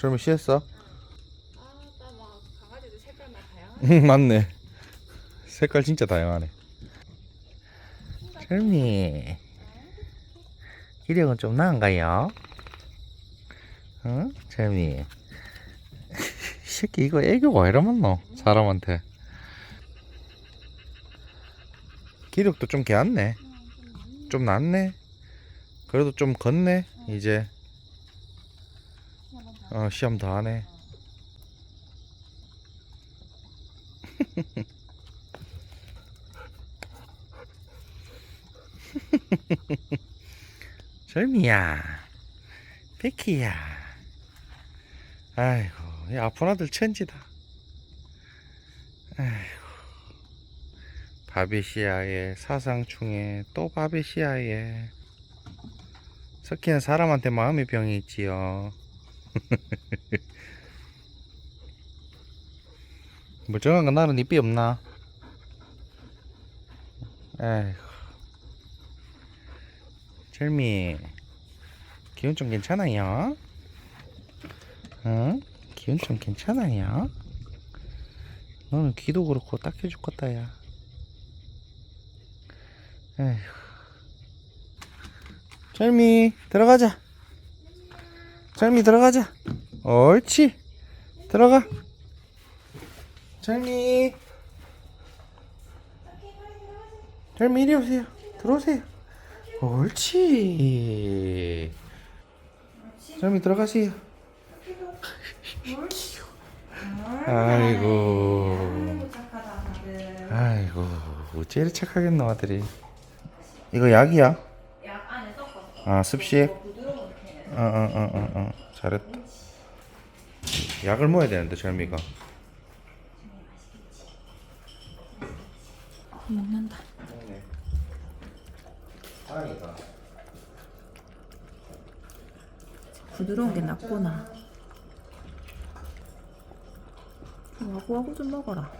설미 쉬었어? 아나 막 강아지들 색깔만 다양한 응 맞네. 색깔 진짜 다양하네. 설미. 기력은 좀 나은가요? 응? 설미. 이 새끼 이거 애교가 왜 이러면노 사람한테? 기력도 좀 개왔네. 좀 낫네. 그래도 좀 걷네 이제 어 시험 더 하네. 절미야 베키야. 아이고 이 아픈 아들 천지다. 아이고 바베시아에 사상충에 또 바베시아에 석희는 사람한테 마음의 병이 있지요 멀쩡한 건 나는 이삐 없나 아이고 절미 기운 좀 괜찮아요? 응? 기운 좀 괜찮아요? 너는 귀도 그렇고 딱해 죽겠다 야 에휴 절미 들어가자 절미 들어가자 옳지 들어가 절미 절미 이리 오세요 들어오세요 옳지. 점이 들어가세요. 아이고. 아이고. 이리 착하겠노 아들이. 이거 약이야? 약 안에 섞어 아 습식? 어어어어 어, 어, 어. 잘했다. 약을 먹어야 되는데 절미가. 먹는다. 부드러운 게 낫구나 와구와구 좀 먹어라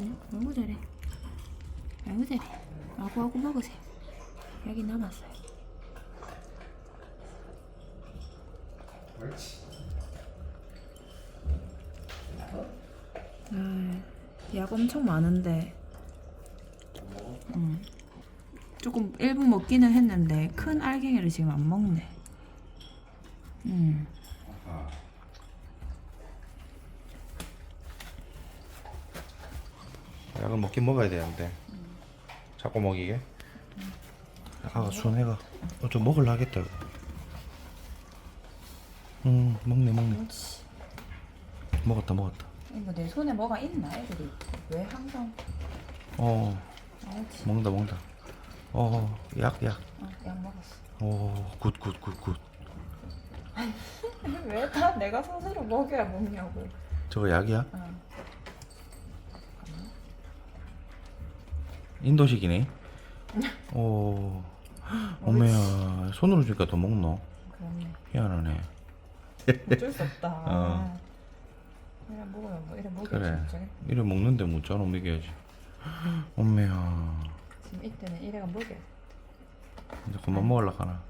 응? 너무 잘해 너무 잘해 와구와구 먹으세요 여기 남았어요 옳지. 아, 약 엄청 많은데. 음. 조금 일부 먹기는 했는데 큰 알갱이를 지금 안 먹네. 음. 약을 먹긴 먹어야 되는데. 자꾸 먹이게? 아 순애가 어, 좀 먹을라 하겠다 이거 음 먹네 먹네. 먹었다 먹었다. 이거 내 손에 뭐가 있나? 애들이 왜 항상 어 알지? 먹는다 먹는다. 어약약. 어, 약 먹었어. 오굿굿 굿굿. 왜 다 내가 스스로 먹여야 먹냐고. 저거 약이야? 어. 인도식이네. 오 어메야 손으로 주니까 더 먹노? 그렇네. 희한하네 어쩔 수 없다. 어. 이래 먹으면 뭐 이래 먹여야지 그래. 진짜. 이래 먹는데 뭐 짜로 먹여야지. 어메야. 지금 이때는 이래가 먹여야 돼 이제 그만 먹으려 하나.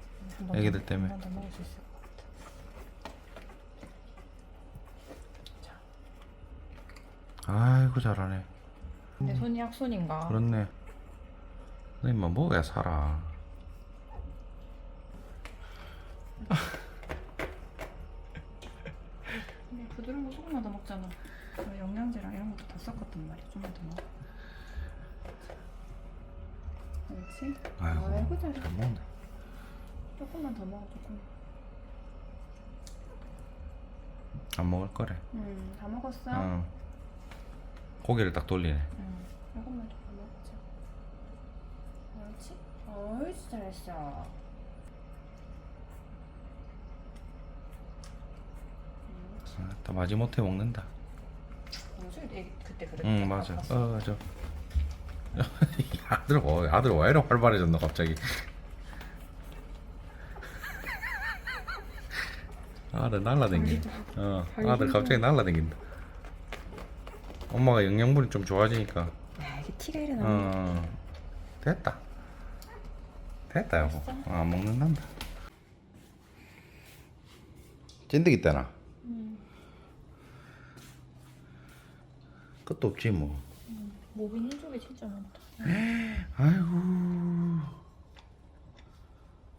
애기들 더- 때문에. 한번더 먹을 수 있을 것 같아. 아이고 잘하네. 내 손이 약손인가? 그렇네. 너 임마 먹어야 살아 근데 부드러운 거 조금만 더 먹잖아. 그 영양제랑 이런 것도 다 섞었단 말이야 좀만 더 먹어. 그렇지? 아이고 아이고 잘해 잘 먹네. 조금만 더 먹어 조금. 안 먹을 거래. 응 다 먹었어? 어. 고개를 딱 돌리네. 응 조금만 더 먹자. 그렇지? 옳지 잘했어 아, 또 마지못해 먹는다. 그때 그랬대 응 맞아. 아팠어. 어저 아들 뭐 아들 왜 이렇게 활발해졌노 갑자기. 아들 날라댕긴다 어 아들 갑자기 날라댕긴다. 엄마가 영양분이 좀 좋아지니까. 야 이게 티가 나네. 어 됐다. 됐다 여보 어, 안 먹는단다. 찐득이 때나. 끝도 없지 뭐. 모빈 흰쪽이 진짜 많다. 아이고.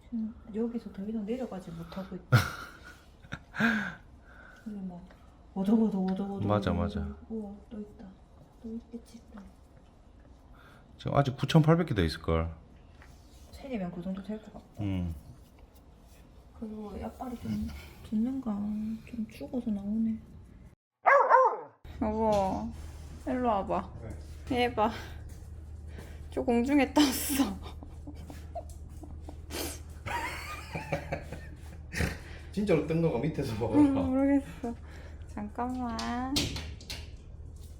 지금 여기서 더 이상 내려가지 못하고 있다. 이게 막 오도오도 오도오도. 맞아, 맞아. 우와 또 있다. 또 있겠지 또. 지금 아직 9,800개 더 있을 걸. 세개면 그 정도 될 것 같아. 응. 그리고 약발이 좀 듣는가 좀 죽어서 나오네. 여보, 일로 와봐. 해봐. 저 공중에 떴어. 진짜로 뜬 거가 밑에서 음, 모르겠어. 잠깐만.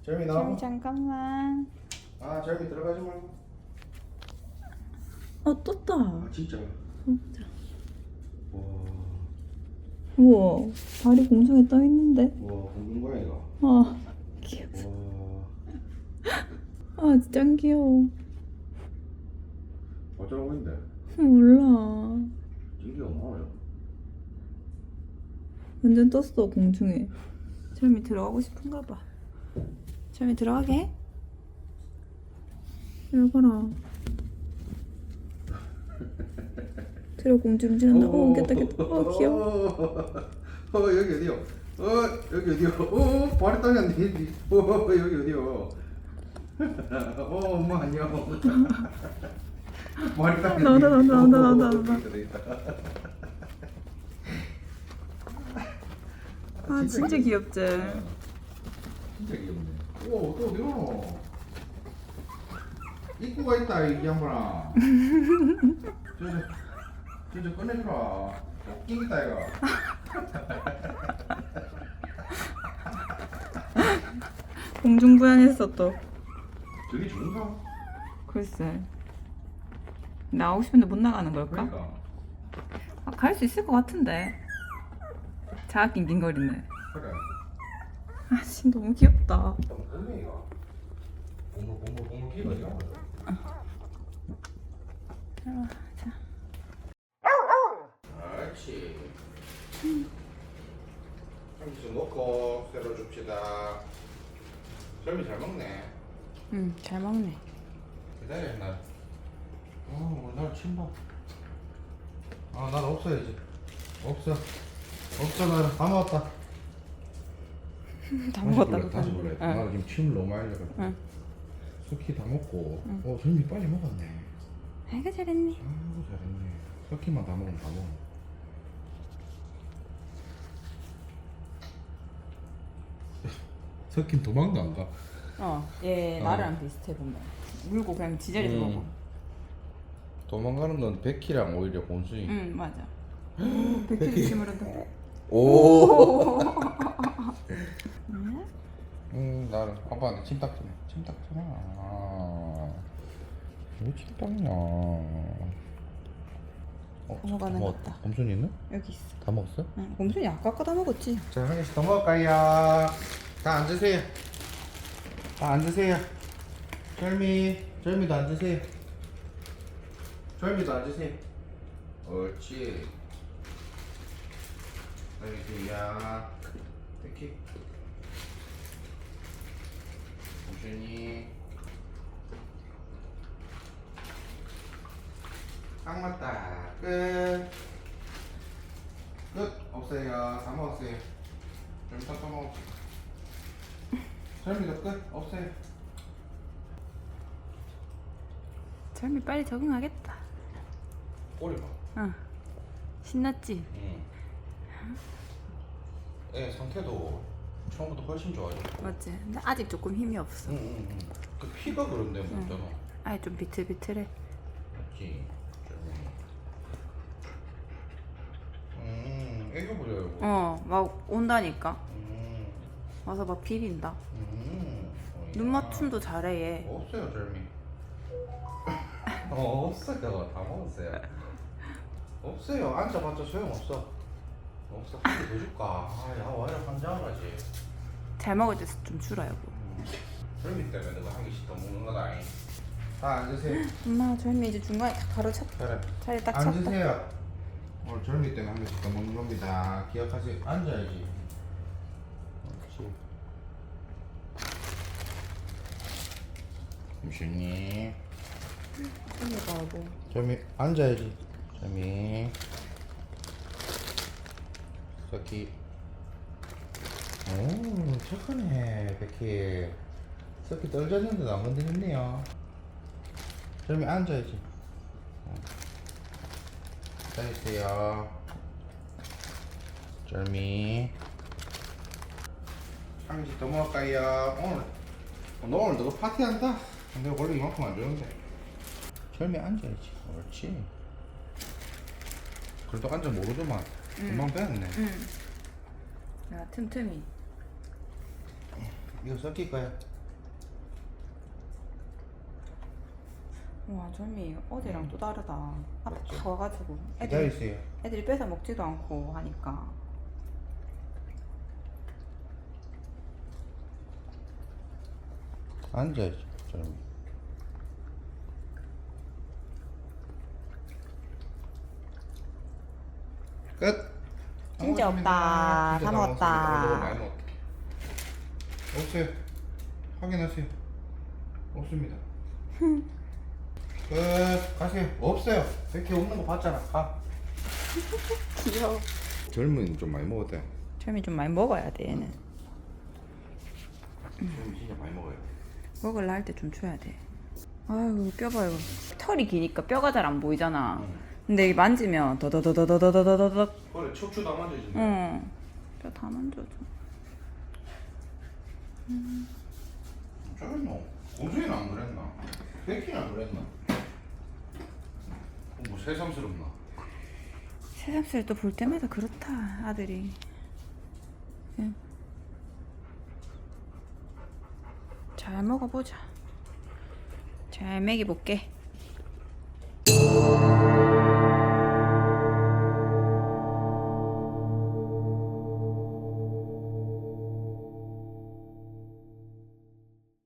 재미 잠, 잠깐만. 아 재미 들어가지 말고. 어 떴다. 아 진짜. 진짜. 와. 우와, 발이 공중에 떠 있는데. 와 공중 고양이가. 아, 귀여워. 와. 아, 진짜 귀여워. 어쩌라고 했는데? 몰라. 진기가 나와요. 완전 떴어 공중에. 철미 들어가고 싶은가 봐. 철미 들어가게. 봐라. 들어 공중지는다. 어, 깼다 깼다. 어, 귀여워. 어 여기 어디요? 어 여기 어디요? 어 발이 떨렸네. 어 여기 어디요? 어 엄마 안녕. 떨렸네. 나온다, 나온다, 나온다, 나온다, 나온다. 있다. 아, 진짜 귀엽지. 진짜 귀엽네. 오, 또 어디 가노? 입구가 있다, 이 양반아. 저저, 저저 꺼내주라. 끼겠다, 이거. 공중부양했어 또. 저기 좋은가? 글쎄. 나오고 싶은데 못 나가는 걸까? 그러니까. 아, 갈 수 있을 것 같은데. 자아 낑낑거리네. 그래. 아, 씨 너무 귀엽다. 꼼꼼이가. 보물, 보물, 보물 끼가 이거. 아, 자. 그렇지. 한기좀 먹고 새로 줍시다. 젊이 잘 먹네. 응, 잘 먹네. 기다려 날. 어, 날 침봐. 아, 난 없어야지. 없어. 없어, 나는 다 먹었다. 다 먹었다. 다시 불러. 응. 나 지금 침을 너무 많이 흘려가지고. 응. 석희 다 먹고. 어, 젊이 빨리 먹었네. 아이고 잘했네. 아이고, 잘했네. 석희만 다 먹으면 다 먹어. 석희는 도망도 안 가. 어, 얘 어. 나랑 비슷해 보면. 물고 그냥 지저리서 음. 먹어. 도망가는 건 백희랑 오히려 곤순이. 응, 맞아. 침을 한다. 오. 응? 음, 나는 아빠한테 침 닦지네. 침 닦잖아. 아, 왜침 닦냐? 어, 넘어가는 다것 먹었다. 같다. 곰순이 있나? 여기 있어. 다 먹었어? 응, 곰순이 아까 거다 먹었지. 자, 한 개씩 더 먹을까요? 다 앉으세요. 다 앉으세요. 절미, 절미도 앉으세요. 절미도 앉으세요. 옳지. 여기 뒤야. 이렇게. 곰순이. 딱 맞다. 끝. 끝. 없어요. 다 먹었어요. 좀 이따 또 먹을게. 설미도 끝. 없어요. 젊이 빨리 적응하겠다. 꼬리 봐. 응. 신났지? 응. 애 상태도 처음부터 훨씬 좋아졌고. 맞지? 근데 아직 조금 힘이 없어. 응, 응, 응. 그 피가 그런데 뭐 있잖아. 아예 좀 비틀비틀해. 맞지? 음, 애교 부려요. 이거. 어, 막 온다니까. 음, 와서 막 비빈다. 음. 어, 눈 야. 맞춤도 잘해 얘. 없어요, 절미. 어, 없어요. 다 먹었어요. 없어요. 앉아봤자 소용없어. 없어. 한개더 줄까? 아, 야, 와이를 환장하지. 잘 먹을 때좀 주라 여보. 절미 때문에 너가 한 개씩 더 먹는 거다. 다 앉으세요. 엄마 젊이 이제 중간에 딱 가로쳤. 그래. 자리 딱 쳤다. 앉으세요. 오늘 절미 때문에 한 개씩 더 먹는 겁니다. 기억하세요. 앉아야지. 그렇지. 잠시만요. 이거 뭐. 점이 앉아야지. 점이. 석기. 오, 착하네, 백희. 석기 떨어졌는데도 안 건드렸네요. 점이 앉아야지. 어. 앉아있어요. 점이. 한 개씩 더 먹을까요? 오늘, 너 오늘 너가 파티한다? 근데 원래 이만큼 안 주는데. 절미 앉아야지. 옳지. 그래도 앉아 모르더만. 금방 배웠네. 응. 야 틈틈이. 이거 섞일 거야. 와 점이 어제랑 또 다르다. 아빠 맞죠? 다 와가지고 애들이 기다리세요. 애들이 뺏어 먹지도 않고 하니까. 앉아야지. 절미. 끝. 진짜 다 없다. 먹었습니다. 다 진짜 먹었다. 너무 많이 먹었다. 없어요. 확인하세요. 없습니다. 끝. 가세요. 없어요. 이렇게 없는 거 봤잖아. 가. 귀여워. 젊은 좀 많이 먹었대. 점이 좀 많이 먹어야 돼 얘는. 젊은 진짜 많이 먹어요. 먹을라 할 때 좀 줘야 돼. 아유 뼈 봐요. 털이 기니까 뼈가 잘 안 보이잖아. 근데 이 만지면 더더더더더더더더더. 그래 척추 다 만져진다. 응. 뼈다 만져줘. 짜증나. 공주이는 안 그랬나? 백희는 안 그랬나? 뭐 새삼스럽나? 새삼스를 또볼 때마다 그렇다 아들이. 응. 잘 먹어보자. 잘 먹여볼게.